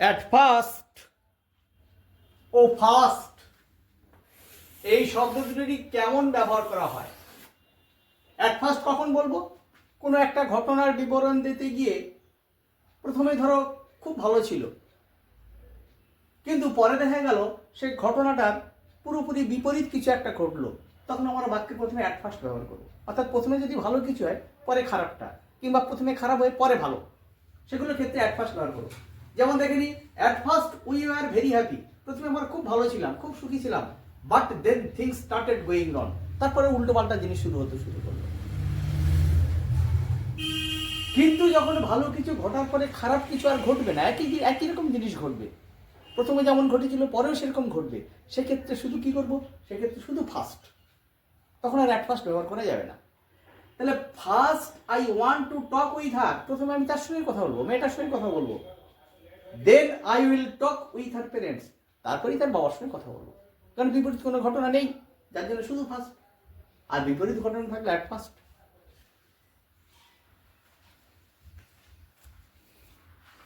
At first O fast এই শব্দ দুটোরই কেমন ব্যবহার করা হয়? অ্যাট ফার্স্ট কখন বলব? কোনো একটা ঘটনার বিবরণ দিতে গিয়ে প্রথমে ধরো খুব ভালো ছিল। কিন্তু পরে দেখা গেল সেই ঘটনাটার পুরোপুরি বিপরীত কিছু একটা ঘটলো। তখন আমরা বাক্যে প্রথমে অ্যাট ফার্স্ট ব্যবহার করব। অর্থাৎ প্রথমে যদি ভালো কিছু হয়, পরে খারাপটা, কিংবা প্রথমে খারাপ হয়ে পরে ভালো, সেগুলোর ক্ষেত্রে অ্যাট ফার্স্ট ব্যবহার করব। যেমন দেখে নি at first we are very happy প্রথমে আমরা খুব ভালো ছিলাম, খুব সুখী ছিলাম but then things started going on তারপরে উল্টো পাল্টা জিনিস শুরু হতে শুরু করল। কিন্তু যখন ভালো কিছু ঘটার পরে খারাপ কিছু আর ঘটবে না, একই একই রকম জিনিস ঘটবে। প্রথমে যেমন ঘটেছিল, পরেও সেরকম ঘটবে। সেক্ষেত্রে শুধু কি করব? সেক্ষেত্রে শুধু ফার্স্ট তখন আর অ্যাট ফার্স্ট ব্যবহার করা যাবে না। তাহলে first I want to talk with her প্রথমে আমি তার সঙ্গে কথা বলব, মেয়েটার সঙ্গে কথা বলব। Then I will talk with her parents তারপরেই তার বাবার সঙ্গে কথা বলব। কারণ বিপরীত কোনো ঘটনা নেই। যার জন্য শুধু ফার্স্ট আর বিপরীত ঘটনা থাকলে অ্যাট ফার্স্ট